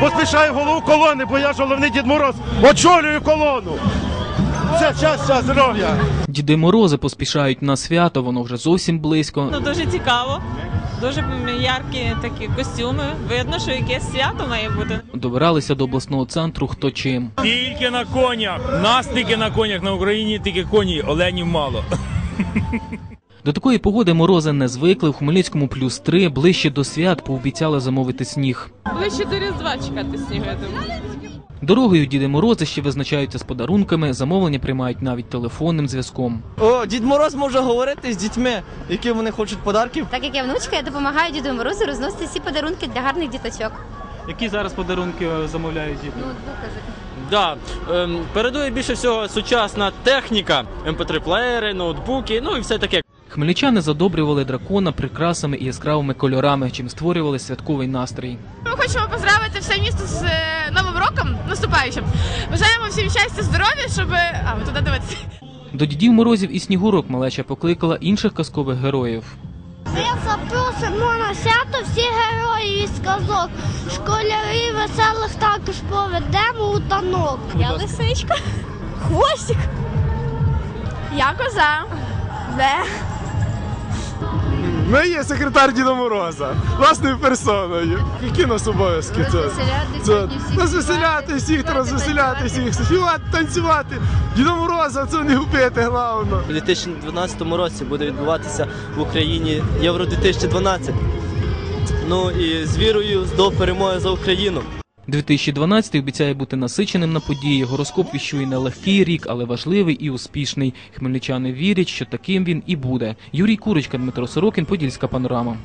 поспішаю голову колони, бо я ж головний Дід Мороз. Очолюю колону. Все, час, час, здоров'я. Діди Морози поспішають на свято, воно вже зовсім близько. Ну дуже цікаво. Дуже яркі такі костюми. Видно, що якесь свято має бути. Добиралися до обласного центру хто чим. Тільки на конях. Нас тільки на конях на Україні тільки коні, оленів мало. До такої погоди морози не звикли. В Хмельницькому плюс три, ближче до свят пообіцяли замовити сніг. Ближче до Різдва чекати снігу, я думаю. Дорогою Діди Морози ще визначаються з подарунками, замовлення приймають навіть телефонним зв'язком. О, Дід Мороз може говорити з дітьми, які вони хочуть подарків. Так як я внучка, я допомагаю Діду Морозу розносити всі подарунки для гарних діточок. Які зараз подарунки е, замовляють діти? Ну, докази. Да, ем, передує більше всього сучасна техніка, mp3 плеєри, ноутбуки, ну і все таке. Хмельничани задобрювали дракона прикрасами і яскравими кольорами, чим створювали святковий настрій. Ми хочемо поздравити все місто з е, Новим роком наступаючим. Бажаємо всім щастя, здоров'я, щоб а ви туди дивитися. До дідів морозів і снігурок малеча покликала інших казкових героїв. Ми запросимо на свято всі герої із казок. Школярів веселих також поведемо у танок. Я лисичка. Хвостик. Я коза. Де? Ми є секретар Діда Мороза, власною персоною. Які нас обов'язки? Це, це нас всіх, розвеселяти всіх, співати, танцювати. Діда Мороза це не губити, головно. У 2012 році буде відбуватися в Україні Євро 2012. Ну і з вірою до перемоги за Україну. 2012 обіцяє бути насиченим на події. Гороскоп віщує нелегкий рік, але важливий і успішний. Хмельничани вірять, що таким він і буде. Юрій Курочка, Дмитро Сорокін, Подільська панорама.